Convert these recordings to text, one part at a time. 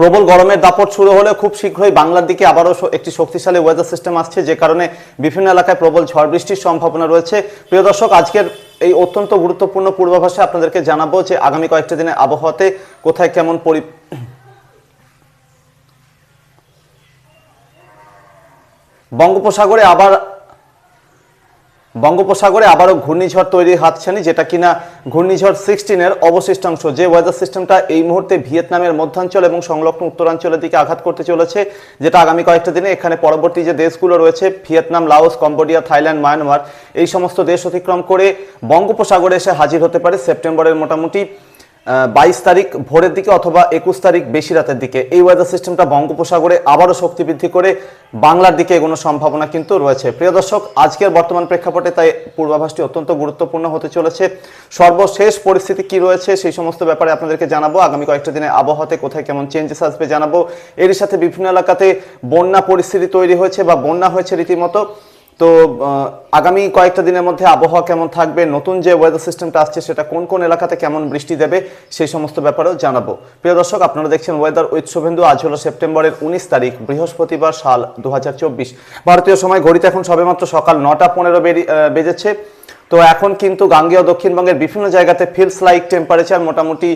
প্রবল গরমের দাপট শুরু হলে খুব শীঘ্রই বাংলার দিকে আবারও একটি শক্তিশালী ওয়েদার সিস্টেম আসছে, যে কারণে বিভিন্ন এলাকায় প্রবল ঝড় বৃষ্টির সম্ভাবনা রয়েছে। প্রিয় দর্শক, আজকের এই অত্যন্ত গুরুত্বপূর্ণ পূর্বাভাসে আপনাদেরকে জানাব যে আগামী কয়েকটা দিনে আবহাওয়াতে কোথায় কেমন পরি বঙ্গোপসাগরে আবার বঙ্গোপসাগরে আবারও ঘূর্ণিঝড় তৈরির হাতছানি, যেটা কিনা ঘূর্ণিঝড় সিক্সটিনের অবশিষ্টাংশ। যে ওয়েদার সিস্টেমটা এই মুহূর্তে ভিয়েতনামের মধ্যাঞ্চল এবং সংলগ্ন উত্তরাঞ্চলের দিকে আঘাত করতে চলেছে, যেটা আগামী কয়েকটা দিনে এখানে পরবর্তী যে দেশগুলো রয়েছে, Vietnam, Laos, Cambodia, Thailand, Myanmar, এই সমস্ত দেশ অতিক্রম করে বঙ্গোপসাগরে এসে হাজির হতে পারে সেপ্টেম্বরের মোটামুটি। বাইশ তারিখ ভোরের দিকে অথবা একুশ তারিখ বেশি রাতের দিকে। এই ওয়েদার সিস্টেমটা বঙ্গোপসাগরে আবারও শক্তি বৃদ্ধি করে বাংলার দিকে এগোনোর সম্ভাবনা কিন্তু রয়েছে। প্রিয় দর্শক, আজকের বর্তমান প্রেক্ষাপটে তাই পূর্বাভাসটি অত্যন্ত গুরুত্বপূর্ণ হতে চলেছে। সর্বশেষ পরিস্থিতি কি রয়েছে সেই সমস্ত ব্যাপারে আপনাদেরকে জানাব। আগামী কয়েকটা দিনে আবহাওয়াতে কোথায় কেমন চেঞ্জেস আসবে জানাব। এরই সাথে বিভিন্ন এলাকাতে বন্যা পরিস্থিতি তৈরি হয়েছে বা বন্যা হয়েছে রীতিমতো। তো আগামী কয়েকটা দিনের মধ্যে আবহাওয়া কেমন থাকবে, নতুন যে ওয়েদার সিস্টেমটা আসছে, সেটা কোন কোন এলাকাতে কেমন বৃষ্টি দেবে, সেই সমস্ত ব্যাপারেও জানাব। প্রিয় দর্শক, আপনারা দেখছেন ওয়েদার উইথ শুভেন্দু, আজ হলো সেপ্টেম্বরের উনিশ তারিখ, বৃহস্পতিবার, সাল দু হাজার চব্বিশ। ভারতীয় সময় ঘড়িতে এখন সবেমাত্র সকাল নটা পনেরো বেজেছে। তো এখন কিন্তু গাঙ্গেয় দক্ষিণবঙ্গের বিভিন্ন জায়গাতে ফিলস লাইক টেম্পারেচার মোটামুটি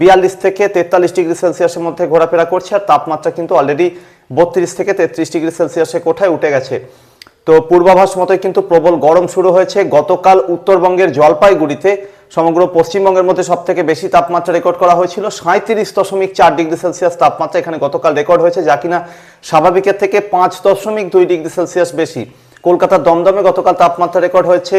বিয়াল্লিশ থেকে তেতাল্লিশ ডিগ্রি সেলসিয়াসের মধ্যে ঘোরাফেরা করছে, আর তাপমাত্রা কিন্তু অলরেডি বত্রিশ থেকে তেত্রিশ ডিগ্রি সেলসিয়াসে কোঠায় উঠে গেছে। তো পূর্বাভাস মতোই কিন্তু প্রবল গরম শুরু হয়েছে। গতকাল উত্তরবঙ্গের জলপাইগুড়িতে সমগ্র পশ্চিমবঙ্গের মধ্যে সব থেকে বেশি তাপমাত্রা রেকর্ড করা হয়েছিল। সাঁত্রিশ দশমিক চার ডিগ্রি সেলসিয়াস তাপমাত্রা এখানে গতকাল রেকর্ড হয়েছে, যা কিনা স্বাভাবিকের থেকে পাঁচ দশমিক দুই ডিগ্রি সেলসিয়াস বেশি। কলকাতার দমদমে গতকাল তাপমাত্রা রেকর্ড হয়েছে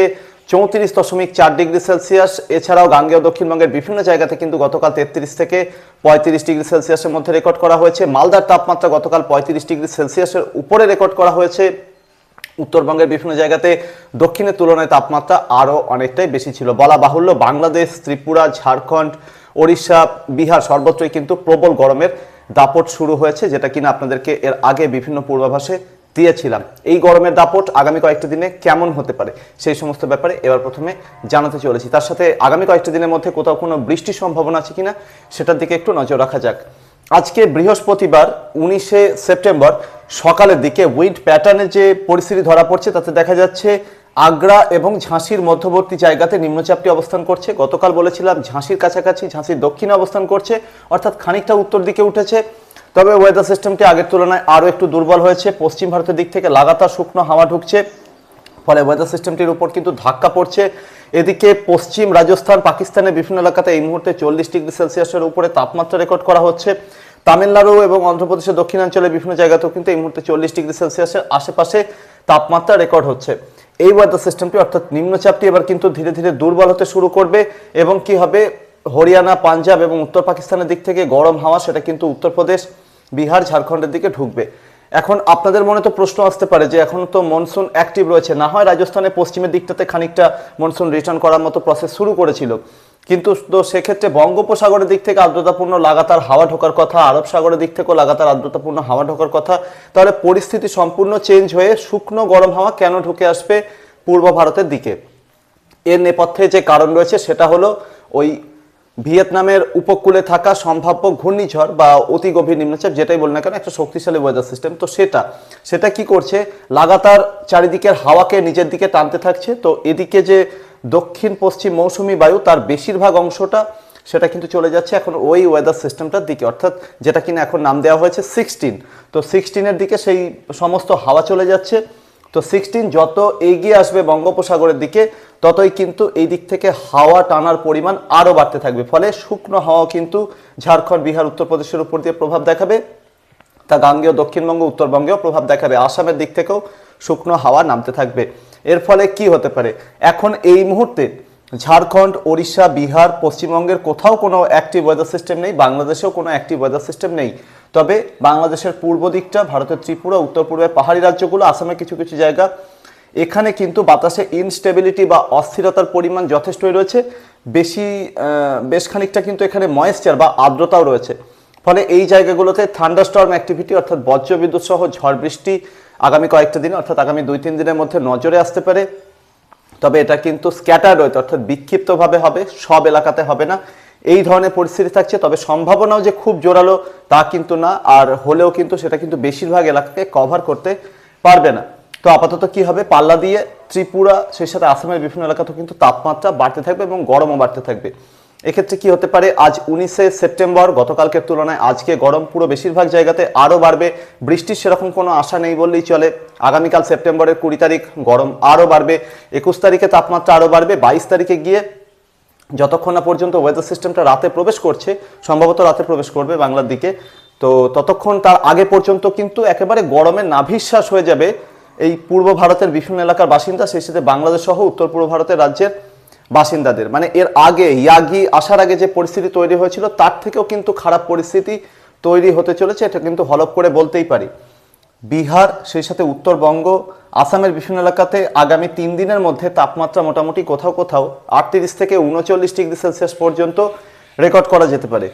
চৌত্রিশ দশমিক চার ডিগ্রি সেলসিয়াস। এছাড়াও গাঙ্গেয় দক্ষিণবঙ্গের বিভিন্ন জায়গাতে কিন্তু গতকাল তেত্রিশ থেকে পঁয়ত্রিশ ডিগ্রি সেলসিয়াসের মধ্যে রেকর্ড করা হয়েছে। মালদার তাপমাত্রা গতকাল পঁয়ত্রিশ ডিগ্রি সেলসিয়াসের উপরে রেকর্ড করা হয়েছে। উত্তরবঙ্গের বিভিন্ন জায়গাতে দক্ষিণের তুলনায় তাপমাত্রা আরও অনেকটাই বেশি ছিল। বলা বাহুল্য, বাংলাদেশ, ত্রিপুরা, ঝাড়খণ্ড, ওড়িশা, বিহার সর্বত্রই কিন্তু প্রবল গরমের দাপট শুরু হয়েছে, যেটা কিনা আপনাদেরকে এর আগে বিভিন্ন পূর্বাভাসে দিয়েছিলাম। এই গরমের দাপট আগামী কয়েকটা দিনে কেমন হতে পারে সেই সমস্ত ব্যাপারে এবার প্রথমে জানাতে চলেছি। তার সাথে আগামী কয়েকটা দিনের মধ্যে কোথাও কোনো বৃষ্টির সম্ভাবনা আছে কিনা সেটার দিকে একটু নজর রাখা যাক। আজকে বৃহস্পতিবার, উনিশে সেপ্টেম্বর, সকালের দিকে উইন্ড প্যাটার্নে যে পরিস্থিতি ধরা পড়ছে, তাতে দেখা যাচ্ছে আগ্রা এবং ঝাঁসির মধ্যবর্তী জায়গাতে নিম্নচাপটি অবস্থান করছে। গতকাল বলেছিলাম ঝাঁসির কাছাকাছি, ঝাঁসির দক্ষিণে অবস্থান করছে। অর্থাৎ খানিকটা উত্তর দিকে উঠেছে। তবে ওয়েদার সিস্টেমটি আগের তুলনায় আরও একটু দুর্বল হয়েছে। পশ্চিম ভারতের দিক থেকে লাগাতার শুকনো হাওয়া ঢুকছে। ফলে ওয়েদার সিস্টেমটির উপর কিন্তু ধাক্কা পড়ছে। এদিকে পশ্চিম রাজস্থান, পাকিস্তানের বিভিন্ন এলাকাতে এই মুহূর্তে চল্লিশ ডিগ্রি সেলসিয়াসের উপরে তাপমাত্রা রেকর্ড করা হচ্ছে। তামিলনাড়ু এবং অন্ধ্রপ্রদেশের দক্ষিণাঞ্চলের বিভিন্ন জায়গাতেও কিন্তু এই মুহূর্তে চল্লিশ ডিগ্রি সেলসিয়াসের আশেপাশে তাপমাত্রা রেকর্ড হচ্ছে। এই ওয়েদার সিস্টেমটি অর্থাৎ নিম্নচাপটি এবার কিন্তু ধীরে ধীরে দুর্বল হতে শুরু করবে এবং কি হবে? হরিয়ানা, পাঞ্জাব এবং উত্তর পাকিস্তানের দিক থেকে গরম হাওয়া, সেটা কিন্তু উত্তরপ্রদেশ, বিহার, ঝাড়খণ্ডের দিকে ঢুকবে। এখন আপনাদের মনে তো প্রশ্ন আসতে পারে যে এখন তো মনসুন অ্যাক্টিভ রয়েছে। না হয় রাজস্থানের পশ্চিমের দিকটাতে খানিকটা মনসুন রিটার্ন করার মতো প্রসেস শুরু করেছিল। কিন্তু তো সেক্ষেত্রে বঙ্গোপসাগরের দিক থেকে আর্দ্রতাপূর্ণ লাগাতার হাওয়া ঢোকার কথা আরব সাগরের দিক থেকেও লাগাতার আর্দ্রতাপূর্ণ হাওয়া ঢোকার কথা, তাহলে পরিস্থিতি সম্পূর্ণ চেঞ্জ হয়ে শুকনো গরম হাওয়া কেন ঢুকে আসবে পূর্ব ভারতের দিকে? এর নেপথ্যে যে কারণ রয়েছে সেটা হলো ওই ভিয়েতনামের উপকূলে থাকা সম্ভাব্য ঘূর্ণিঝড় বা অতি গভীর নিম্নচাপ, যেটাই বলি না কেন, একটা শক্তিশালী ওয়েদার সিস্টেম তো সেটা সেটা কি করছে? লাগাতার চারিদিকের হাওয়াকে নিজের দিকে টানতে থাকছে। তো এদিকে যে দক্ষিণ পশ্চিম মৌসুমী বায়ু তার বেশিরভাগ অংশটা সেটা কিন্তু চলে যাচ্ছে এখন ওই ওয়েদার সিস্টেমটার দিকে। অর্থাৎ যেটা কিনা এখন নাম দেওয়া হয়েছে সিক্সটিন তো সিক্সটিনের দিকে সেই সমস্ত হাওয়া চলে যাচ্ছে। তো সিক্সটিন যত এগিয়ে আসবে বঙ্গোপসাগরের দিকে, ততই কিন্তু এই দিক থেকে হাওয়া টানার পরিমাণ আরও বাড়তে থাকবে। ফলে শুকনো হাওয়া কিন্তু ঝাড়খণ্ড, বিহার, উত্তরপ্রদেশের উপর দিয়ে প্রভাব দেখাবে। তা গাঙ্গেয়, দক্ষিণবঙ্গ, উত্তরবঙ্গেও প্রভাব দেখাবে। আসামের দিক থেকেও শুকনো হাওয়া নামতে থাকবে। এর ফলে কি হতে পারে? এখন এই মুহূর্তে ঝাড়খণ্ড, ওড়িশা, বিহার, পশ্চিমবঙ্গের কোথাও কোনো অ্যাক্টিভ ওয়েদার সিস্টেম নেই, বাংলাদেশেও কোনো অ্যাক্টিভ ওয়েদার সিস্টেম নেই। তবে বাংলাদেশের পূর্ব দিকটা, ভারতের ত্রিপুরা, উত্তর পূর্বের পাহাড়ি রাজ্যগুলো আসামের কিছু কিছু জায়গা, এখানে কিন্তু বাতাসে ইনস্টেবিলিটি বা অস্থিরতার পরিমাণ যথেষ্টই রয়েছে। বেশি বেশ খানিকটা কিন্তু এখানে ময়েশ্চার বা আর্দ্রতাও রয়েছে। ফলে এই জায়গাগুলোতে থান্ডারস্টর্ম অ্যাক্টিভিটি অর্থাৎ বজ্রবিদ্যুৎ সহ ঝড় বৃষ্টি আগামী কয়েকটা দিন, অর্থাৎ আগামী দুই, তিন দিনের মধ্যে নজরে আসতে পারে। তবে এটা কিন্তু স্ক্যাটার রয়েছে অর্থাৎ বিক্ষিপ্তভাবে হবে, সব এলাকাতে হবে না। এই ধরনের পরিস্থিতি থাকছে, তবে সম্ভাবনাও যে খুব জোরালো তা কিন্তু না, আর হলেও কিন্তু সেটা কিন্তু বেশিরভাগ এলাকাকে কভার করতে পারবে না। তো আপাতত কি হবে? পাল্লা দিয়ে ত্রিপুরা, সেই সাথে আসামের বিভিন্ন এলাকাতেও কিন্তু তাপমাত্রা বাড়তে থাকবে এবং গরমও বাড়তে থাকবে। এক্ষেত্রে কি হতে পারে? আজ উনিশে সেপ্টেম্বর গতকালকের তুলনায় আজকে গরম পুরো বেশিরভাগ জায়গাতে আরও বাড়বে। বৃষ্টির সেরকম কোনো আশা নেই বললেই চলে। আগামীকাল সেপ্টেম্বরের কুড়ি তারিখ গরম আরও বাড়বে। একুশ তারিখে তাপমাত্রা আরও বাড়বে। বাইশ তারিখে গিয়ে যতক্ষণ না পর্যন্ত ওয়েদার সিস্টেমটা রাতে প্রবেশ করছে, সম্ভবত রাতে প্রবেশ করবে বাংলার দিকে, তো ততক্ষণ তার আগে পর্যন্ত কিন্তু একেবারে গরমে নাভিশ্বাস হয়ে যাবে। এই পূর্ব ভারতের বিভিন্ন এলাকার বাসিন্দা, সেই সাথে বাংলাদেশ সহ উত্তর পূর্ব ভারতের রাজ্যের বাসিন্দাদের। মানে এর আগে ইয়াগি আসার আগে যে পরিস্থিতি তৈরি হয়েছিল, তার থেকেও কিন্তু খারাপ পরিস্থিতি তৈরি হতে চলেছে, এটা কিন্তু হলপ করে বলতেই পারি। বিহার, সেই সাথে উত্তরবঙ্গ, আসামের বিভিন্ন এলাকাতে আগামী তিন দিনের মধ্যে তাপমাত্রা মোটামুটি কোথাও কোথাও আটত্রিশ থেকে উনচল্লিশ ডিগ্রি সেলসিয়াস পর্যন্ত রেকর্ড করা যেতে পারে।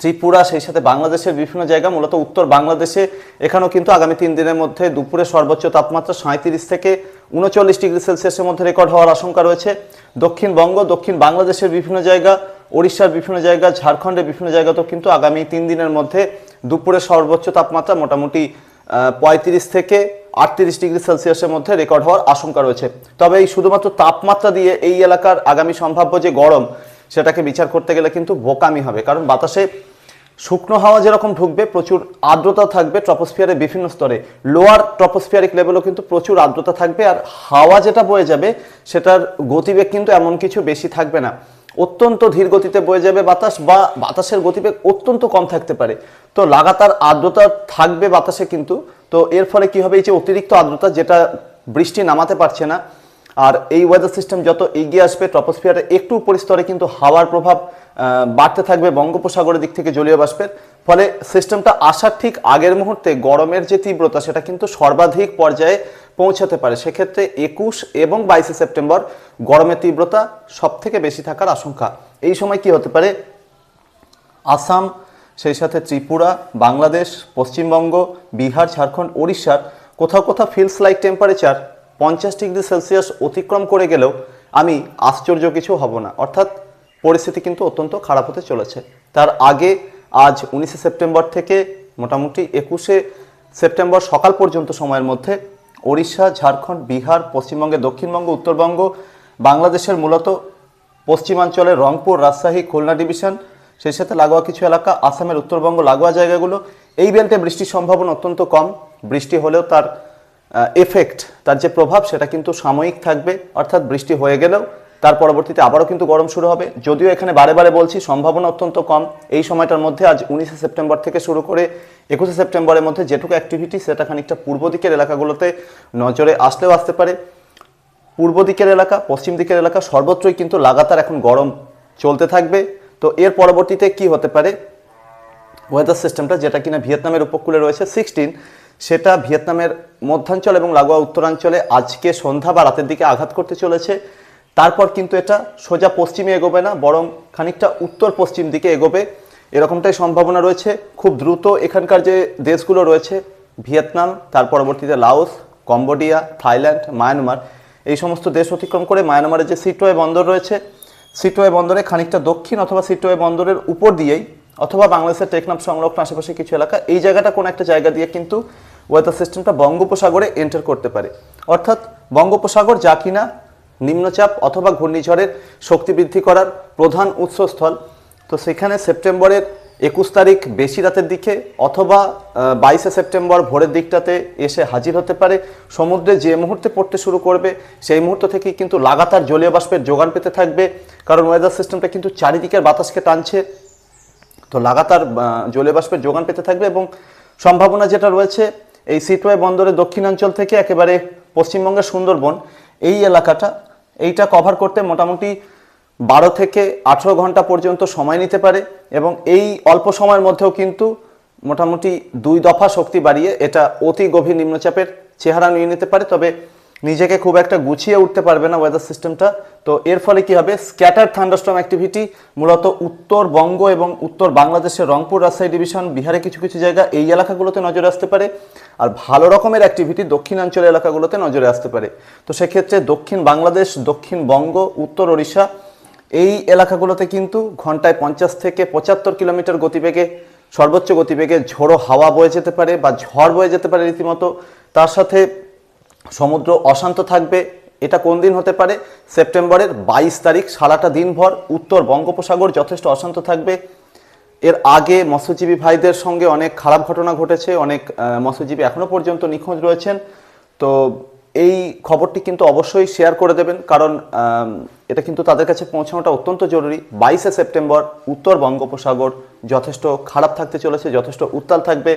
ত্রিপুরা, সেই সাথে বাংলাদেশের বিভিন্ন জায়গা, মূলত উত্তর বাংলাদেশে, এখানেও কিন্তু আগামী তিন দিনের মধ্যে দুপুরে সর্বোচ্চ তাপমাত্রা সাঁত্রিশ থেকে উনচল্লিশ ডিগ্রি সেলসিয়াসের মধ্যে রেকর্ড হওয়ার আশঙ্কা রয়েছে। দক্ষিণবঙ্গ দক্ষিণ বাংলাদেশের বিভিন্ন জায়গা, ওড়িশার বিভিন্ন জায়গা, ঝাড়খণ্ডের বিভিন্ন জায়গাতেও কিন্তু আগামী তিন দিনের মধ্যে দুপুরে সর্বোচ্চ তাপমাত্রা মোটামুটি পঁয়ত্রিশ থেকে আটত্রিশ ডিগ্রি সেলসিয়াসের মধ্যে রেকর্ড হওয়ার আশঙ্কা রয়েছে। তবে এই শুধুমাত্র তাপমাত্রা দিয়ে এই এলাকার আগামী সম্ভাব্য যে গরম, সেটাকে বিচার করতে গেলে কিন্তু বোকামি হবে। কারণ বাতাসে শুকনো হাওয়া যেরকম ঢুকবে, প্রচুর আর্দ্রতা থাকবে ট্রপোস্ফিয়ারের বিভিন্ন স্তরে। লোয়ার ট্রপোস্ফিয়ারিক লেভেলও কিন্তু প্রচুর আর্দ্রতা থাকবে আর হাওয়া যেটা বয়ে যাবে, সেটার গতিবেগ কিন্তু এমন কিছু বেশি থাকবে না। অত্যন্ত ধীর গতিতে বয়ে যাবে বাতাস বা বাতাসের গতিবেগ অত্যন্ত কম থাকতে পারে। তো লাগাতার আর্দ্রতা থাকবে বাতাসে কিন্তু, তো এর ফলে কি হবে? এই যে অতিরিক্ত আর্দ্রতা যেটা বৃষ্টি নামাতে পারছে না আর এই ওয়েদার সিস্টেম যত এগিয়ে আসবে ট্রপোস্ফিয়ারের একটু পরিস্তরে কিন্তু হাওয়ার প্রভাব বাড়তে থাকবে বঙ্গোপসাগরের দিক থেকে জলীয় বাষ্পের। ফলে সিস্টেমটা আসার ঠিক আগের মুহূর্তে গরমের যে তীব্রতা, সেটা কিন্তু সর্বাধিক পর্যায়ে পৌঁছাতে পারে। সেক্ষেত্রে একুশ এবং বাইশে সেপ্টেম্বর গরমের তীব্রতা সব থেকে বেশি থাকার আশঙ্কা। এই সময় কি হতে পারে? আসাম, সেই সাথে ত্রিপুরা, বাংলাদেশ, পশ্চিমবঙ্গ, বিহার, ঝাড়খণ্ড, ওড়িশার কোথাও কোথাও ফিলস লাইক টেম্পারেচার পঞ্চাশ ডিগ্রি সেলসিয়াস অতিক্রম করে গেলেও আমি আশ্চর্য কিছু হব না। অর্থাৎ পরিস্থিতি কিন্তু অত্যন্ত খারাপ হতে চলেছে। তার আগে আজ উনিশে সেপ্টেম্বর থেকে মোটামুটি একুশে সেপ্টেম্বর সকাল পর্যন্ত সময়ের মধ্যে ওড়িশা, ঝাড়খণ্ড, বিহার, পশ্চিমবঙ্গে, দক্ষিণবঙ্গ, উত্তরবঙ্গ, বাংলাদেশের মূলত পশ্চিমাঞ্চলের রংপুর, রাজশাহী, খুলনা ডিভিশন, সেই সাথে লাগোয়া কিছু এলাকা, আসামের উত্তরবঙ্গ লাগোয়া জায়গাগুলো, এই বেল্টে বৃষ্টির সম্ভাবনা অত্যন্ত কম। বৃষ্টি হলেও তার এফেক্ট তার যে প্রভাব, সেটা কিন্তু সাময়িক থাকবে, অর্থাৎ বৃষ্টি হয়ে গেলেও। তার পরবর্তীতে আবারও কিন্তু গরম শুরু হবে। যদিও এখানে বারে বারে বলছি, সম্ভাবনা অত্যন্ত কম। এই সময়টার মধ্যে আজ উনিশে সেপ্টেম্বর থেকে শুরু করে একুশে সেপ্টেম্বরের মধ্যে যেটুকু অ্যাক্টিভিটি সেটা খানিকটা পূর্ব দিকের এলাকাগুলোতে নজরে আসলেও আসতে পারে। পূর্ব দিকের এলাকা, পশ্চিম দিকের এলাকা সর্বত্রই কিন্তু লাগাতার এখন গরম চলতে থাকবে। তো এর পরবর্তীতে কি হতে পারে? ওয়েদার সিস্টেমটা যেটা কিনা ভিয়েতনামের উপকূলে রয়েছে সিক্সটিন সেটা ভিয়েতনামের মধ্যাঞ্চল এবং লাগোয়া উত্তরাঞ্চলে আজকে সন্ধ্যা বা রাতের দিকে আঘাত করতে চলেছে। তারপর কিন্তু এটা সোজা পশ্চিমে এগোবে না, বরং খানিকটা উত্তর পশ্চিম দিকে এগোবে। এরকমটাই সম্ভাবনা রয়েছে। খুব দ্রুত এখানকার যে দেশগুলো রয়েছে, ভিয়েতনাম, তার পরবর্তীতে লাওস, কম্বোডিয়া, থাইল্যান্ড, মায়ানমার, এই সমস্ত দেশ অতিক্রম করে মায়ানমারের যে সিটোয়ে বন্দর রয়েছে সিটোয়ে বন্দরে খানিকটা দক্ষিণ অথবা সিটোয়ে বন্দরের উপর দিয়েই, অথবা বাংলাদেশের টেকনাফ সংলগ্ন আশেপাশে কিছু এলাকা, এই জায়গাটা কোনো একটা জায়গা দিয়ে কিন্তু ওয়েদার সিস্টেমটা বঙ্গোপসাগরে এন্টার করতে পারে। অর্থাৎ বঙ্গোপসাগর যা কিনা নিম্নচাপ অথবা ঘূর্ণিঝড়ের শক্তি বৃদ্ধি করার প্রধান উৎসস্থল। তো সেখানে সেপ্টেম্বরের একুশ তারিখ বেশি রাতের দিকে অথবা বাইশে সেপ্টেম্বর ভোরের দিকটাতে এসে হাজির হতে পারে। সমুদ্রে যে মুহূর্তে পড়তে শুরু করবে, সেই মুহূর্ত থেকেই কিন্তু লাগাতার জলীয় বাষ্পের যোগান পেতে থাকবে। কারণ ওয়েদার সিস্টেমটা কিন্তু চারিদিকের বাতাসকে টানছে। তো লাগাতার জলীয় বাষ্পের যোগান পেতে থাকবে এবং সম্ভাবনা যেটা রয়েছে এই সিটওয়ে বন্দরের দক্ষিণাঞ্চল থেকে একেবারে পশ্চিমবঙ্গের সুন্দরবন, এই এলাকাটা, এইটা কভার করতে মোটামুটি বারো থেকে আঠেরো ঘণ্টা পর্যন্ত সময় নিতে পারে এবং এই অল্প সময়ের মধ্যেও কিন্তু মোটামুটি দুই দফা শক্তি বাড়িয়ে এটা অতি গভীর নিম্নচাপের চেহারা নিয়ে নিতে পারে। তবে নিজেকে খুব একটা গুছিয়ে উঠতে পারবে না ওয়েদার সিস্টেমটা তো এর ফলে কি হবে? স্ক্যাটার থান্ডারস্টর্ম অ্যাক্টিভিটি মূলত উত্তরবঙ্গ এবং উত্তর বাংলাদেশের রংপুর রাজশাহী ডিভিশন বিহারে কিছু কিছু জায়গা এই এলাকাগুলোতে নজরে আসতে পারে। আর ভালো রকমের অ্যাক্টিভিটি দক্ষিণাঞ্চল এলাকাগুলোতে নজরে আসতে পারে। তো সেক্ষেত্রে দক্ষিণ বাংলাদেশ দক্ষিণবঙ্গ উত্তর ওড়িশা এই এলাকাগুলোতে কিন্তু ঘন্টায় পঞ্চাশ থেকে পঁচাত্তর কিলোমিটার গতিবেগে, সর্বোচ্চ গতিবেগে ঝোড়ো হাওয়া বয়ে যেতে পারে বা ঝড় বয়ে যেতে পারে রীতিমতো। তার সাথে সমুদ্র অশান্ত থাকবে, এটা কোন দিন হতে পারে? সেপ্টেম্বরের বাইশ তারিখ, সারাটা দিনভর উত্তর বঙ্গোপসাগর যথেষ্ট অশান্ত থাকবে। এর আগে মৎস্যজীবী ভাইদের সঙ্গে অনেক খারাপ ঘটনা ঘটেছে, অনেক মৎস্যজীবী এখনও পর্যন্ত নিখোঁজ রয়েছেন। তো এই খবরটি কিন্তু অবশ্যই শেয়ার করে দেবেন, কারণ এটা কিন্তু তাদের কাছে পৌঁছানোটা অত্যন্ত জরুরি। বাইশে সেপ্টেম্বর উত্তর বঙ্গোপসাগর যথেষ্ট খারাপ থাকতে চলেছে, যথেষ্ট উত্তাল থাকবে।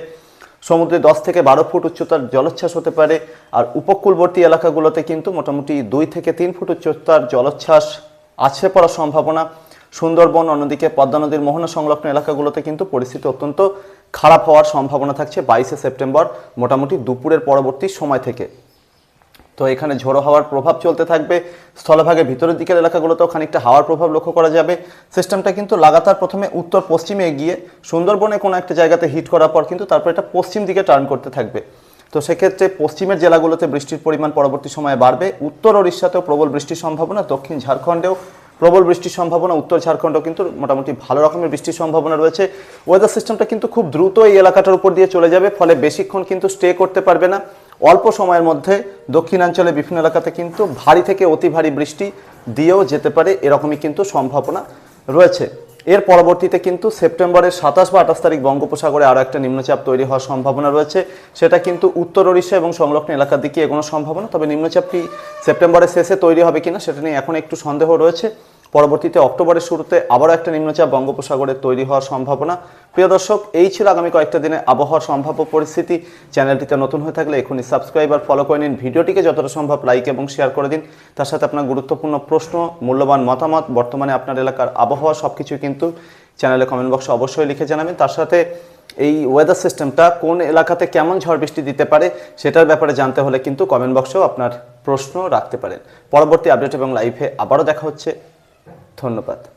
সমুদ্রে দশ থেকে বারো ফুট উচ্চতার জলোচ্ছ্বাস হতে পারে, আর উপকূলবর্তী এলাকাগুলোতে কিন্তু মোটামুটি দুই থেকে তিন ফুট উচ্চতার জলোচ্ছ্বাস আছড়ে পড়ার সম্ভাবনা। সুন্দরবন, অন্যদিকে পদ্মা নদীর মোহনা সংলগ্ন এলাকাগুলোতে কিন্তু পরিস্থিতি অত্যন্ত খারাপ হওয়ার সম্ভাবনা থাকছে বাইশে সেপ্টেম্বর, মোটামুটি দুপুরের পরবর্তী সময় থেকে। তো এখানে ঝোড়ো হাওয়ার প্রভাব চলতে থাকবে। স্থলভাগের ভিতরের দিকের এলাকাগুলোতেও খানিকটা হাওয়ার প্রভাব লক্ষ্য করা যাবে। সিস্টেমটা কিন্তু লাগাতার প্রথমে উত্তর পশ্চিমে এগিয়ে সুন্দরবনে কোনো একটা জায়গাতে হিট করার পর কিন্তু তারপর এটা পশ্চিম দিকে টার্ন করতে থাকবে। তো সেক্ষেত্রে পশ্চিমের জেলাগুলোতে বৃষ্টির পরিমাণ পরবর্তী সময়ে বাড়বে। উত্তর ওড়িশাতেও প্রবল বৃষ্টির সম্ভাবনা, দক্ষিণ ঝাড়খণ্ডেও প্রবল বৃষ্টির সম্ভাবনা, উত্তর ঝাড়খণ্ডেও কিন্তু মোটামুটি ভালো রকমের বৃষ্টির সম্ভাবনা রয়েছে। ওয়েদার সিস্টেমটা কিন্তু খুব দ্রুত এই এলাকাটার উপর দিয়ে চলে যাবে, ফলে বেশিক্ষণ কিন্তু স্টে করতে পারবে না। অল্প সময়ের মধ্যে দক্ষিণাঞ্চলে বিভিন্ন এলাকাতে কিন্তু ভারী থেকে অতি ভারী বৃষ্টি দিয়েও যেতে পারে, এরকমই কিন্তু সম্ভাবনা রয়েছে। এর পরবর্তীতে কিন্তু সেপ্টেম্বরের সাতাশ বা আঠাশ তারিখ বঙ্গোপসাগরে আরও একটা নিম্নচাপ তৈরি হওয়ার সম্ভাবনা রয়েছে। সেটা কিন্তু উত্তর ওড়িশা এবং সংলগ্ন এলাকার দিকে এগোনোর সম্ভাবনা, তবে নিম্নচাপটি সেপ্টেম্বরের শেষে তৈরি হবে কিনা সেটা নিয়ে এখন একটু সন্দেহ রয়েছে। পরবর্তীতে অক্টোবরের শুরুতে আবারও একটা নিম্নচাপ বঙ্গোপসাগরে তৈরি হওয়ার সম্ভাবনা। প্রিয় দর্শক, এই ছিল আগামী কয়েকটা দিনে আবহাওয়ার সম্ভাব্য পরিস্থিতি। চ্যানেলটিতে নতুন হয়ে থাকলে এখনই সাবস্ক্রাইব আর ফলো করে নিন। ভিডিওটিকে যতটা সম্ভব লাইক এবং শেয়ার করে দিন। তার সাথে আপনার গুরুত্বপূর্ণ প্রশ্ন, মূল্যবান মতামত, বর্তমানে আপনার এলাকার আবহাওয়া সব কিছু কিন্তু চ্যানেলে কমেন্ট বক্সে অবশ্যই লিখে জানাবেন। তার সাথে এই ওয়েদার সিস্টেমটা কোন এলাকাতে কেমন ঝড় বৃষ্টি দিতে পারে সেটার ব্যাপারে জানতে হলে কিন্তু কমেন্ট বক্সেও আপনার প্রশ্ন রাখতে পারেন। পরবর্তী আপডেট এবং লাইভে আবারও দেখা হচ্ছে। ধন্যবাদ।